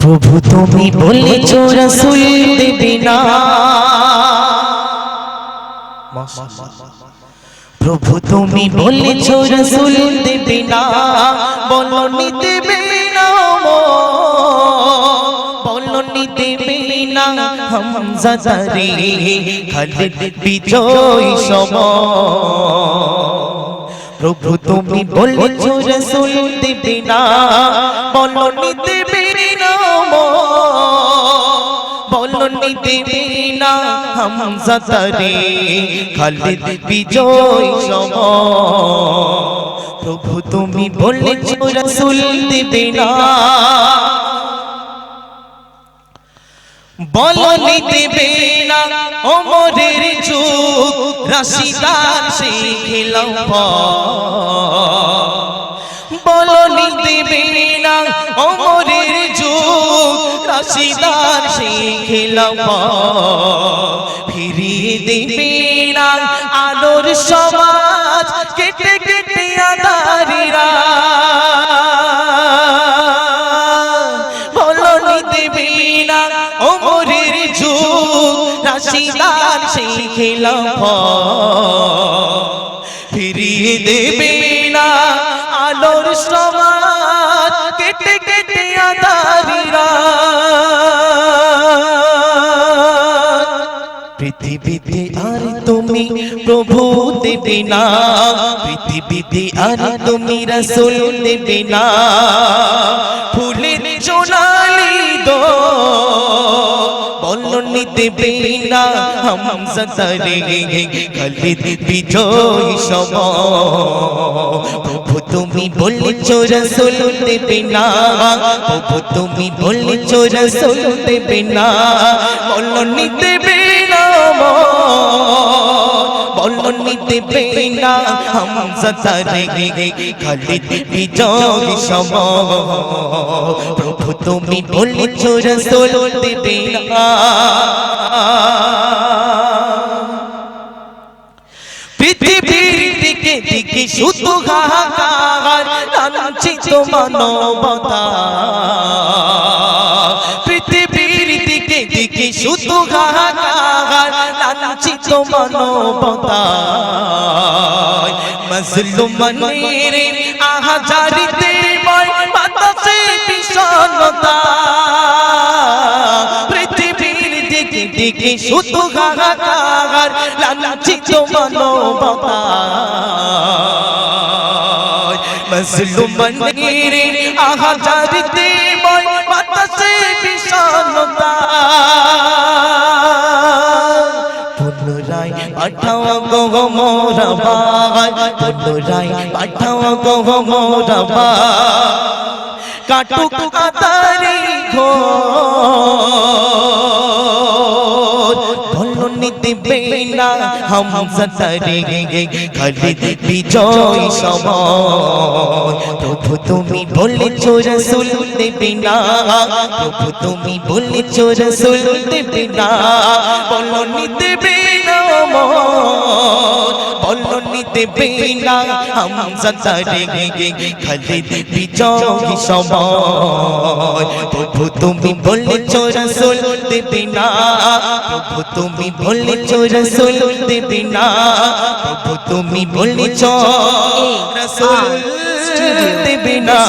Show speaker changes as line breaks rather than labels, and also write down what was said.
প্রভু তুমি বলেছ রসুল দেবে না। প্রভু তুমি বলেছ রসুল দেবে না। বলনি দেবে না বলনি দেবে না হামজা তারে। খালিদ বিজয় সম। প্রভু তুমি বলেছ রসুল দেবে না। বলনি দেবে বলনি দেবে না হামজা তারে খালিদ বিজয় সম প্রভু তুমি বলেছ রসুল দেবে না বলনি দেবে না ওমরের চুপ রাশিদার সেই খেলাম বলনি দেবে না ওমরের সেই খেলাম ফিরিয়ে দেবে না আলোর সমাজ, কেটে কেটে আদারিরা বলনি দেবে না ওমরের যুগ রাশিদার সেই খেলাম দেবে না আলোর সমাজ, কেটে প্রভু দেবে পৃথিবীতে আর তুমি রসুল দেবে না। ফুলের সোনালি দো, বলনি দেবে না। হামজা তারে খালিদ বিজয় সম। প্রভু তুমি বলেছ রসুল দেবে না। প্রভু তুমি বলেছ রসুল দেবে না। বলনি দেবে না বলনি দেবে না হামজা তারে খালিদ বিজয় সম। প্রভু তুমি বলেছ রসুল দেবে না। পৃথিবীর দিকে দিকে শুধু হাহাকার, লাঞ্ছিত মানবতা। পৃথিবীর দিকে দিকে শুধু হাহাকার লাঞ্ছিত মানবতা মজলুমনের আহাজারিতে ময় বাতাসে বিষণতা পৃথিবীর দিকে দিকে শুধু হাহাকার লাঞ্ছিত মানবতা মজলুমনের আহাজারিতে মোরা ভাই পুনরায় পাঠাও গো মোরা ভাই কাটুক আতারি ঘো হামজা তারে খালিদ বিজয় সময়। প্রভু তুমি বলেছ রসুল দেবে না প্রভু তুমি বলেছ রসুল দেবে না বলনি দেবে না বলনি দেবে না হামজা তারে খালিদ বিজয় সময়। প্রভু তুমি বলেছ রসুল দেবে না প্রভু তুমি বলেছ রসুল দেবে না প্রভু তুমি বলেছ রসুল দেবে না।